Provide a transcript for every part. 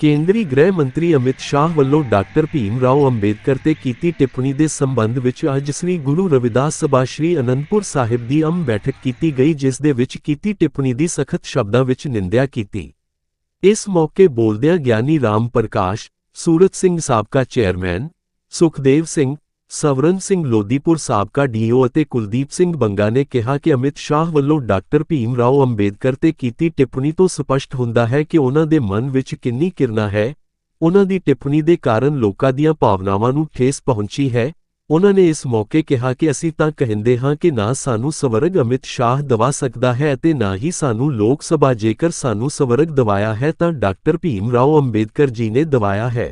ਕੇਂਦਰੀ ਗ੍ਰਹਿ ਮੰਤਰੀ ਅਮਿਤ ਸ਼ਾਹ ਵੱਲੋਂ ਡਾਕਟਰ ਭੀਮ ਰਾਓ ਅੰਬੇਦਕਰ ਤੇ ਕੀਤੀ ਟਿੱਪਣੀ ਦੇ ਸੰਬੰਧ ਵਿੱਚ ਅੱਜ ਸ੍ਰੀ ਗੁਰੂ ਰਵਿਦਾਸ ਸਭਾ ਸ੍ਰੀ ਅਨੰਦਪੁਰ ਸਾਹਿਬ ਦੀ ਅਮ ਬੈਠਕ ਕੀਤੀ ਗਈ, ਜਿਸ ਦੇ ਵਿੱਚ ਕੀਤੀ ਟਿੱਪਣੀ ਦੀ ਸਖਤ ਸ਼ਬਦਾਂ ਵਿੱਚ ਨਿੰਦਿਆ ਕੀਤੀ। ਇਸ ਮੌਕੇ ਬੋਲਦਿਆਂ ਗਿਆਨੀ ਰਾਮ ਪ੍ਰਕਾਸ਼, ਸੂਰਤ ਸਿੰਘ ਸਾਬਕਾ ਚੇਅਰਮੈਨ, ਸੁਖਦੇਵ ਸਿੰਘ ਸਵਰਨ ਸਿੰਘ ਲੋਦੀਪੁਰ ਸਾਬਕਾ ਡੀਓ ਅਤੇ ਕੁਲਦੀਪ ਸਿੰਘ ਬੰਗਾ ਨੇ ਕਿਹਾ ਕਿ ਅਮਿਤ ਸ਼ਾਹ ਵੱਲੋਂ ਡਾਕਟਰ ਭੀਮ ਰਾਓ ਅੰਬੇਦਕਰ ਤੇ ਕੀਤੀ ਟਿੱਪਣੀ ਤੋਂ ਸਪਸ਼ਟ ਹੁੰਦਾ ਹੈ ਕਿ ਉਹਨਾਂ ਦੇ ਮਨ ਵਿੱਚ ਕਿੰਨੀ ਕਿਰਨਾ ਹੈ, ਉਹਨਾਂ ਦੀ ਟਿੱਪਣੀ ਦੇ ਕਾਰਨ ਲੋਕਾਂ ਦੀਆਂ ਭਾਵਨਾਵਾਂ ਨੂੰ ਠੇਸ ਪਹੁੰਚੀ ਹੈ। ਉਹਨਾਂ ਨੇ ਇਸ ਮੌਕੇ ਕਿਹਾ ਕਿ ਅਸੀਂ ਤਾਂ ਕਹਿੰਦੇ ਹਾਂ ਕਿ ਨਾ ਸਾਨੂੰ ਸਵਰਗ ਅਮਿਤ ਸ਼ਾਹ ਦਵਾ ਸਕਦਾ ਹੈ ਅਤੇ ਨਾ ਹੀ ਸਾਨੂੰ ਲੋਕ ਸਭਾ ਜੇਕਰ ਸਾਨੂੰ ਸਵਰਗ ਦਵਾਇਆ ਹੈ ਤਾਂ ਡਾਕਟਰ ਭੀਮ ਰਾਓ ਅੰਬੇਦਕਰ ਜੀ ਨੇ ਦਵਾਇਆ ਹੈ।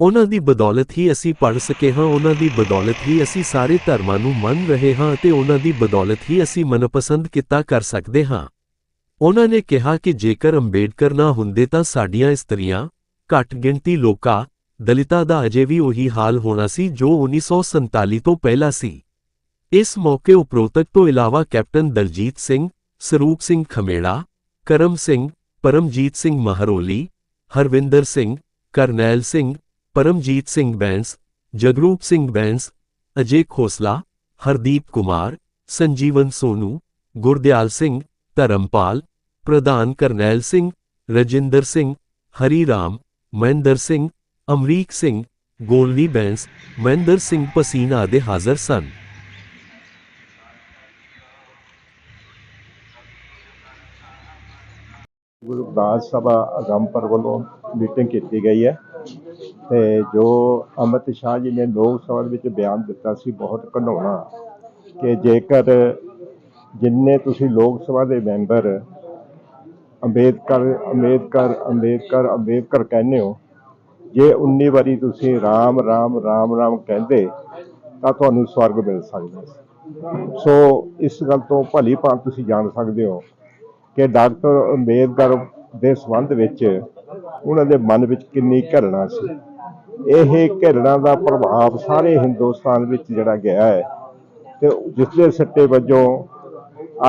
ਉਹਨਾਂ ਦੀ ਬਦੌਲਤ ਹੀ ਅਸੀਂ ਪੜ ਸਕੇ ਹਾਂ, ਉਹਨਾਂ ਦੀ ਬਦੌਲਤ ਹੀ ਅਸੀਂ ਸਾਰੇ ਧਰਮਾਂ ਨੂੰ ਮੰਨ ਰਹੇ ਹਾਂ ਅਤੇ ਉਹਨਾਂ ਦੀ ਬਦੌਲਤ ਹੀ ਅਸੀਂ ਮਨਪਸੰਦ ਕੀਤਾ ਕਰ ਸਕਦੇ ਹਾਂ। ਉਹਨਾਂ ਨੇ ਕਿਹਾ ਕਿ ਜੇਕਰ ਅੰਬੇਡਕਰ ਨਾ ਹੁੰਦੇ ਤਾਂ ਸਾਡੀਆਂ ਇਸਤਰੀਆਂ, ਘੱਟ ਗਿਣਤੀ ਲੋਕਾਂ, ਦਲਿਤਾਂ ਦਾ ਅਜੇ ਵੀ ਉਹੀ ਹਾਲ ਹੋਣਾ ਸੀ ਜੋ 1947 ਤੋਂ ਪਹਿਲਾਂ ਸੀ। ਇਸ ਮੌਕੇ ਉਪਰੋਤਕ ਤੋਂ ਇਲਾਵਾ ਕੈਪਟਨ ਦਲਜੀਤ ਸਿੰਘ, ਸਰੂਪ ਸਿੰਘ ਖਮੇੜਾ, ਕਰਮ ਸਿੰਘ, ਪਰਮਜੀਤ ਸਿੰਘ ਮਹਰੋਲੀ, ਹਰਵਿੰਦਰ ਸਿੰਘ, ਕਰਨੈਲ ਸਿੰਘ ਪਰਮਜੀਤ ਸਿੰਘ ਬੈਂਸ, ਜਗਰੂਪ ਸਿੰਘ ਬੈਂਸ, ਅਜੇ ਖੋਸਲਾ, ਹਰਦੀਪ ਕੁਮਾਰ, ਸੰਜੀਵਨ ਸੋਨੂ, ਗੁਰਦਿਆਲ ਸਿੰਘ, ਧਰਮਪਾਲ, ਪ੍ਰਧਾਨ ਕਰਨੈਲ ਸਿੰਘ, ਰਜਿੰਦਰ ਸਿੰਘ ਹਰੀ ਰਾਮ ਮਹਿੰਦਰ ਸਿੰਘ, ਅਮਰੀਕ ਸਿੰਘ, ਗੋਲਨੀ ਬੈਂਸ, ਮਹਿੰਦਰ ਸਿੰਘ ਪਸੀਨਾ ਦੇ ਹਾਜ਼ਰ ਸਨ। ਗੁਰੂ ਸਭਾ ਅਗੰਪਰ ਵੱਲੋਂ ਮੀਟਿੰਗ ਕੀਤੀ ਗਈ ਹੈ। ਤੇ ਜੋ ਅਮਿਤ ਸ਼ਾਹ ਜੀ ਨੇ ਲੋਕ ਸਭਾ ਦੇ ਵਿੱਚ ਬਿਆਨ ਦਿੱਤਾ ਸੀ, ਬਹੁਤ ਘਨੋਣਾ ਕਿ ਜੇਕਰ ਜਿੰਨੇ ਤੁਸੀਂ ਲੋਕ ਸਭਾ ਦੇ ਮੈਂਬਰ ਅੰਬੇਦਕਰ ਅੰਬੇਦਕਰ ਅੰਬੇਦਕਰ ਅੰਬੇਦਕਰ ਕਹਿੰਦੇ ਹੋ, ਜੇ 19 ਵਾਰੀ ਤੁਸੀਂ ਰਾਮ ਰਾਮ ਰਾਮ ਰਾਮ ਕਹਿੰਦੇ, ਤਾਂ ਤੁਹਾਨੂੰ ਸਵਰਗ ਮਿਲ ਸਕਦਾ ਸੋ। ਇਸ ਗੱਲ ਤੋਂ ਭਲੀ ਭਾਂਤ ਤੁਸੀਂ ਜਾਣ ਸਕਦੇ ਹੋ ਕਿ ਡਾਕਟਰ ਅੰਬੇਦਕਰ ਦੇ ਸੰਬੰਧ ਵਿੱਚ ਉਹਨਾਂ ਦੇ ਮਨ ਵਿੱਚ ਕਿੰਨੀ ਘਰਣਾ ਸੀ। ਇਹ ਘਿਰਣਾ ਦਾ ਪ੍ਰਭਾਵ ਸਾਰੇ ਹਿੰਦੁਸਤਾਨ ਵਿੱਚ ਜਿਹੜਾ ਗਿਆ ਹੈ ਤੇ ਜਿਸ ਦੇ ਸੱਟੇ ਵਜੋਂ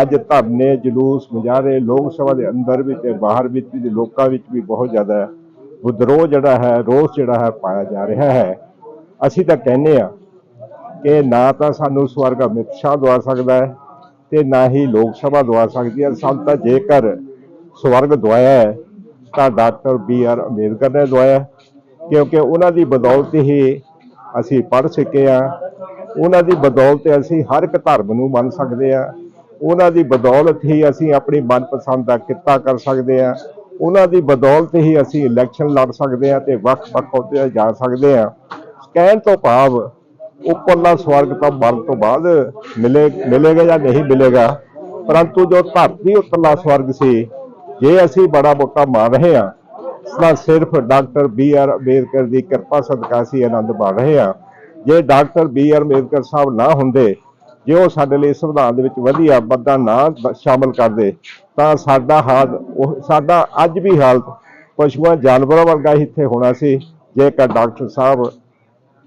ਅੱਜ ਧਰਨੇ, ਜਲੂਸ, ਮੁਜ਼ਾਹਰੇ ਲੋਕ ਸਭਾ ਦੇ ਅੰਦਰ ਵੀ ਤੇ ਬਾਹਰ ਵਿੱਚ ਵੀ ਲੋਕਾਂ ਵਿੱਚ ਵੀ ਬਹੁਤ ਜ਼ਿਆਦਾ ਵਿਦਰੋਹ ਜਿਹੜਾ ਹੈ, ਰੋਸ ਜਿਹੜਾ ਹੈ ਪਾਇਆ ਜਾ ਰਿਹਾ ਹੈ। ਅਸੀਂ ਤਾਂ ਕਹਿੰਦੇ ਆ ਕਿ ਨਾ ਤਾਂ ਸਾਨੂੰ ਸਵਰਗ ਅਮਿਤ ਸ਼ਾਹ ਦਵਾ ਸਕਦਾ ਹੈ ਤੇ ਨਾ ਹੀ ਲੋਕ ਸਭਾ ਦਵਾ ਸਕਦੀ ਹੈ। ਸਾਨੂੰ ਤਾਂ ਜੇਕਰ ਸਵਰਗ ਦਵਾਇਆ ਹੈ ਤਾਂ ਡਾਕਟਰ ਬੀ ਆਰ ਅੰਬੇਦਕਰ ਨੇ ਦਵਾਇਆ ਕਿਉਂਕਿ ਉਹਨਾਂ ਦੀ ਬਦੌਲਤ ਹੀ ਅਸੀਂ ਪੜ੍ਹ ਸਕੇ ਆ ਉਹਨਾਂ ਦੀ ਬਦੌਲਤ ਅਸੀਂ ਹਰ ਇੱਕ ਧਰਮ ਨੂੰ ਮੰਨ ਸਕਦੇ ਆ ਉਹਨਾਂ ਦੀ ਬਦੌਲਤ ਹੀ ਅਸੀਂ ਆਪਣੀ ਮਨਪਸੰਦ ਦਾ ਕਿੱਤਾ ਕਰ ਸਕਦੇ ਆ ਉਹਨਾਂ ਦੀ ਬਦੌਲਤ ਹੀ ਅਸੀਂ ਇਲੈਕਸ਼ਨ ਲੜ ਸਕਦੇ ਆ ਤੇ ਵੱਖ-ਵੱਖ ਅਹੁਦਿਆਂ ਜਾ ਸਕਦੇ ਆ ਕਹਿਣ ਤੋਂ ਭਾਵ ਉੱਪਰਲਾ ਸਵਰਗ ਤਾਂ ਮਰਨ ਤੋਂ ਬਾਅਦ ਮਿਲੇ ਮਿਲੇਗਾ ਜਾਂ ਨਹੀਂ ਮਿਲੇਗਾ। ਪਰੰਤੂ ਜੋ ਧਰਤੀ ਉੱਪਰਲਾ ਸਵਰਗ ਸੀ, ਜੇ ਅਸੀਂ ਬੜਾ ਮੋਟਾ ਮੰਨ ਰਹੇ ਹਾਂ ਤਾਂ ਸਿਰਫ ਡਾਕਟਰ ਬੀ ਆਰ ਅੰਬੇਦਕਰ ਦੀ ਕਿਰਪਾ ਸਦਕਾ ਅਸੀਂ ਆਨੰਦ ਮਾਣ ਰਹੇ ਹਾਂ। ਜੇ doctor B R Ambedkar Sahib ਨਾ ਹੁੰਦੇ, ਜੇ ਉਹ ਸਾਡੇ ਲਈ ਸੰਵਿਧਾਨ ਦੇ ਵਿੱਚ ਵਧੀਆ ਬੱਦਾ ਨਾ ਬ- ਸ਼ਾਮਲ ਕਰਦੇ, ਤਾਂ ਸਾਡਾ ਹਾਲ ਉਹ ਸਾਡਾ ਅੱਜ ਵੀ ਹਾਲਤ ਪਸ਼ੂਆਂ, ਜਾਨਵਰਾਂ ਵਰਗਾ ਹੀ ਇੱਥੇ ਹੋਣਾ ਸੀ, ਜੇਕਰ ਡਾਕਟਰ ਸਾਹਿਬ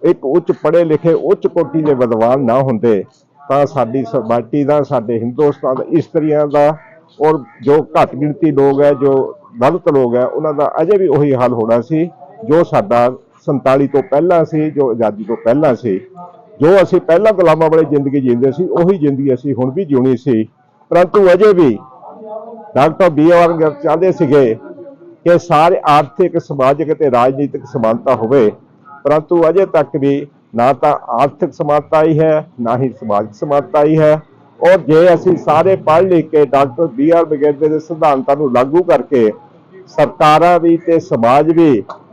ਇੱਕ ਉੱਚ ਪੜ੍ਹੇ ਲਿਖੇ ਉੱਚ ਕੋਟੀ ਦੇ ਵਿਦਵਾਨ ਨਾ ਹੁੰਦੇ, ਤਾਂ ਸਾਡੀ ਸਮਾਟੀ ਦਾ, ਸਾਡੇ ਹਿੰਦੁਸਤਾਨ ਦਾ ਇਸਤਰੀਆਂ ਦਾ ਔਰ ਜੋ ਘੱਟ ਗਿਣਤੀ ਲੋਕ ਹੈ, ਜੋ ਦਲਿਤ ਲੋਕ ਹੈ, ਉਹਨਾਂ ਦਾ ਅਜੇ ਵੀ ਉਹੀ ਹਾਲ ਹੋਣਾ ਸੀ, ਜੋ ਸਾਡਾ 47 ਤੋਂ ਪਹਿਲਾਂ ਸੀ, ਜੋ ਆਜ਼ਾਦੀ ਤੋਂ ਪਹਿਲਾਂ ਸੀ, ਜੋ ਅਸੀਂ ਪਹਿਲਾਂ ਗੁਲਾਮਾਂ ਵਾਲੀ ਜ਼ਿੰਦਗੀ ਜੀਂਦੇ ਸੀ, ਉਹੀ ਜ਼ਿੰਦਗੀ ਅਸੀਂ ਹੁਣ ਵੀ ਜਿਉਣੀ ਸੀ। ਪਰੰਤੂ ਅਜੇ ਵੀ ਡਾਕਟਰ ਬੀ ਆਰ ਅੰਬੇਦਕਰ ਚਾਹੁੰਦੇ ਸੀਗੇ ਕਿ ਸਾਰੇ ਆਰਥਿਕ, ਸਮਾਜਿਕ ਤੇ ਰਾਜਨੀਤਿਕ ਸਮਾਨਤਾ ਹੋਵੇ। ਪਰੰਤੂ ਅਜੇ ਤੱਕ ਵੀ ਨਾ ਤਾਂ ਆਰਥਿਕ ਸਮਾਨਤਾ ਹੀ ਹੈ, ਨਾ ਹੀ ਸਮਾਜਿਕ ਸਮਾਨਤਾ ਹੀ ਹੈ। ਔਰ ਜੇ ਅਸੀਂ ਸਾਰੇ ਪੜ੍ਹ ਲਿਖ ਕੇ ਡਾਕਟਰ ਬੀ ਆਰ ਬਗੈਰ ਦੇ ਸਿਧਾਂਤਾਂ ਨੂੰ ਲਾਗੂ ਕਰਕੇ ਸਰਕਾਰਾਂ ਵੀ ਤੇ ਸਮਾਜ ਵੀ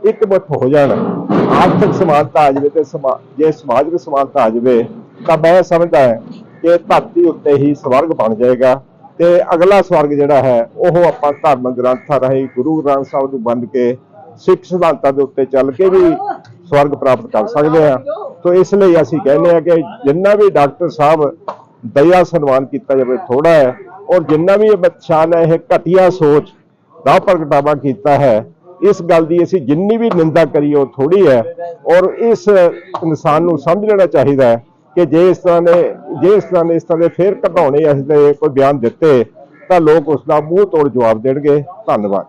ਇਕਮੁੱਠ ਹੋ ਜਾਣ। ਆਰਥਿਕ ਸਮਾਨਤਾ ਆ ਜਾਵੇ ਤੇ ਸਮਾ- ਜੇ ਸਮਾਜਿਕ ਸਮਾਨਤਾ ਆ ਜਾਵੇ, ਤਾਂ ਮੈਂ ਸਮਝਦਾ ਹਾਂ ਕਿ ਧਰਤੀ ਉੱਤੇ ਹੀ ਸਵਰਗ ਬਣ ਜਾਏਗਾ ਤੇ ਅਗਲਾ ਸਵਰਗ ਜਿਹੜਾ ਹੈ, ਉਹ ਆਪਾਂ ਧਰਮ ਗ੍ਰੰਥਾਂ ਰਾਹੀਂ ਗੁਰੂ ਗ੍ਰੰਥ ਸਾਹਿਬ ਨੂੰ ਬੰਦ ਕੇ ਸਿੱਖ ਸਿਧਾਂਤਾਂ ਦੇ ਉੱਤੇ ਚੱਲ ਕੇ ਵੀ ਸਵਰਗ ਪ੍ਰਾਪਤ ਕਰ ਸਕਦੇ ਹਾਂ। ਸੋ ਇਸ ਲਈ ਅਸੀਂ ਕਹਿੰਦੇ ਹਾਂ ਕਿ ਜਿੰਨਾ ਵੀ ਡਾਕਟਰ ਸਾਹਿਬ ਦਇਆ ਸਨਮਾਨ ਕੀਤਾ ਜਾਵੇ ਥੋੜਾ ਹੈ, ਔਰ ਜਿੰਨਾ ਵੀ ਅਮਿਤ ਸ਼ਾਹ ਹੈ ਇਹ ਘਟੀਆ ਸੋਚ ਦਾ ਪ੍ਰਗਟਾਵਾ ਕੀਤਾ ਹੈ। ਇਸ ਗੱਲ ਦੀ ਅਸੀਂ ਜਿੰਨੀ ਵੀ ਨਿੰਦਾ ਕਰੀਏ, ਉਹ ਥੋੜੀ ਹੈ। ਔਰ ਇਸ ਇਨਸਾਨ ਨੂੰ ਸਮਝ ਲੈਣਾ ਚਾਹੀਦਾ ਹੈ ਕਿ ਜੇ ਇਸ ਤਰ੍ਹਾਂ ਨੇ ਜੇ ਇਸ ਤਰ੍ਹਾਂ ਨੇ ਇਸ ਤਰ੍ਹਾਂ ਦੇ ਫੇਰ ਘਟਾਉਣੇ ਇਸ ਦੇ ਕੋਈ ਬਿਆਨ ਦਿੱਤੇ, ਤਾਂ ਲੋਕ ਉਸ ਦਾ ਮੂੰਹ ਤੋੜ ਜਵਾਬ ਦੇਣਗੇ। ਧੰਨਵਾਦ।